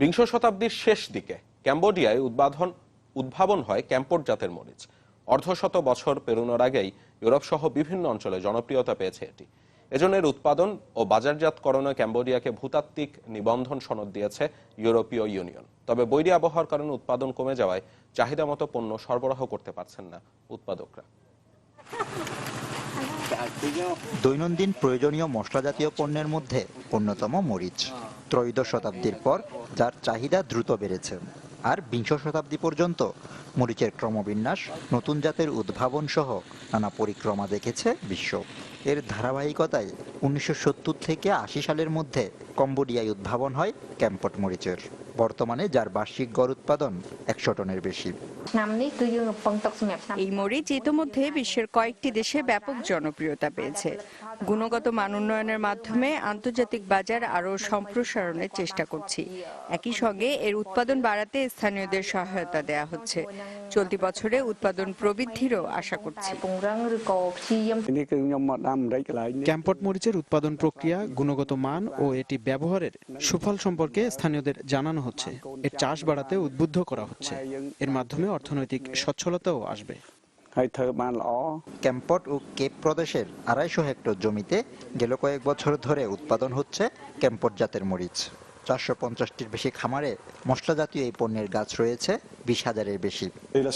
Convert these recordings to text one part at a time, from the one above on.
বিংশ শতাব্দীর শেষ দিকে ক্যাম্বোডিয়ায় উদ্বোধন, উদ্ভাবন হয় ক্যাম্পোর জাতের মরিচ। অর্ধশত বছর পেরোনোর আগেই ইউরোপ সহ বিভিন্ন অঞ্চলে জনপ্রিয়তা পেয়েছে এটি। এজনের উৎপাদন ও বাজারজাতকরণে ক্যাম্বোডিয়াকে ভূতাত্ত্বিক নিবন্ধন সনদ দিয়েছে ইউরোপীয় ইউনিয়ন। তবে বৈরী আবহাওয়ার কারণে উৎপাদন কমে যাওয়ায় চাহিদা মতো পণ্য সরবরাহ করতে পারছেন না উৎপাদকরা। দৈনন্দিন প্রয়োজনীয় মশলা জাতীয় পণ্যের মধ্যে অন্যতম মরিচ। ত্রয়োদশ শতাব্দীর পর যার চাহিদা দ্রুত বেড়েছে। আর বিংশ শতাব্দী পর্যন্ত মরিচের ক্রমবিন্যাস নতুন জাতের উদ্ভাবন সহ নানা পরিক্রমা দেখেছে বিশ্ব। এর ধারাবাহিকতায় উনিশশো সত্তর থেকে আশি সালের মধ্যে কম্বোডিয়ায় উদ্ভাবন হয় ক্যাম্পট মরিচের। বর্তমানে যার বার্ষিক গড় উৎপাদন একশো টনের বেশি। এই মরিচ ইতোমধ্যে বিশ্বের কয়েকটি দেশে ব্যাপক জনপ্রিয়তা পেয়েছে। গুণগত মান উন্নয়নের মাধ্যমে আন্তর্জাতিক বাজার আরও সম্প্রসারণের চেষ্টা করছি। একই সঙ্গে এর উৎপাদন বাড়াতে স্থানীয়দের সহায়তা দেয়া হচ্ছে। চলতি বছরে উৎপাদন প্রবৃদ্ধিরও আশা করছি। ক্যাম্পট মরিচের উৎপাদন প্রক্রিয়া গুণগত মান ও এটি ব্যবহারের সুফল সম্পর্কে স্থানীয়দের জানানো হচ্ছে এর চাষ বাড়াতে উদ্বুদ্ধ করা হচ্ছে এর মাধ্যমে অর্থনৈতিক সচ্ছলতাও আসবে ক্যাম্পট ও কেপ প্রদেশের আড়াইশো হেক্টর জমিতে গেল কয়েক বছর ধরে উৎপাদন হচ্ছে ক্যাম্পট জাতের মরিচ চারশো পঞ্চাশটির বেশি খামারে মশলা জাতীয় এই পণ্যের গাছ রয়েছে বিশ হাজারের বেশি। Euh.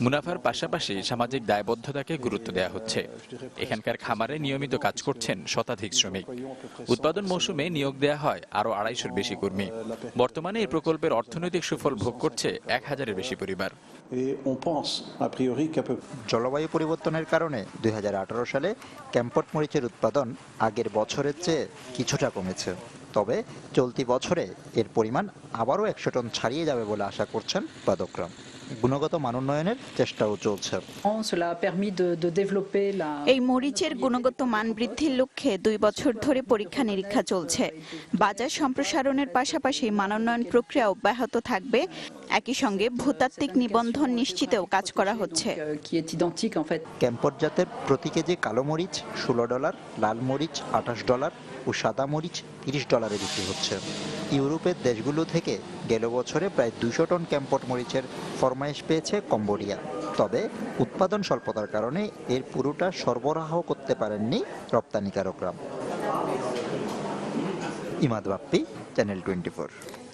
মুনাফার পাশাপাশি সামাজিক দায়বদ্ধতাকে গুরুত্ব দেওয়া হচ্ছে। এখানকার খামারে নিয়মিত কাজ করছেন শতাধিক শ্রমিক। উৎপাদন মৌসুমে নিয়োগ দেওয়া হয় আরও আড়াইশোর বেশি কর্মী। বর্তমানে এই প্রকল্পের অর্থনৈতিক সুফল ভোগ করছে এক হাজারের বেশি পরিবার। জলবায়ু পরিবর্তনের কারণে দুই হাজার আঠারো সালে ক্যাম্পট মরিচের উৎপাদন আগের বছরের চেয়ে কিছুটা কমেছে। তবে চলতি বছরে এর পরিমাণ আবারও একশো টন ছাড়িয়ে যাবে বলে আশা করছেন উৎপাদকরা গুণগত মানোন্নয়নের চেষ্টাও চলছে। এই মরিচের গুণগত মান বৃদ্ধির লক্ষ্যে দুই বছর ধরে পরীক্ষা নিরীক্ষা চলছে। বাজার সম্প্রসারণের পাশাপাশি মানোন্নয়ন প্রক্রিয়া অব্যাহত থাকবে। একই সঙ্গে ভূতাত্ত্বিক নিবন্ধন নিশ্চিতেও কাজ করা হচ্ছে। Euh, fait. ক্যাম্পট জাতের প্রতি কেজি কালো মরিচ ষোলো ডলার লাল মরিচ আঠাশ ডলার ও সাদা মরিচ তিরিশ ডলারে বিক্রি হচ্ছে। ইউরোপের দেশগুলো থেকে গেল বছরে প্রায় দুশো টন ক্যাম্পট মরিচের ফরমাইশ পেয়েছে কম্বোডিয়া। তবে উৎপাদন স্বল্পতার কারণে এর পুরোটা সরবরাহ করতে পারেননি রপ্তানিকারকরা। Imad Bappi channel twenty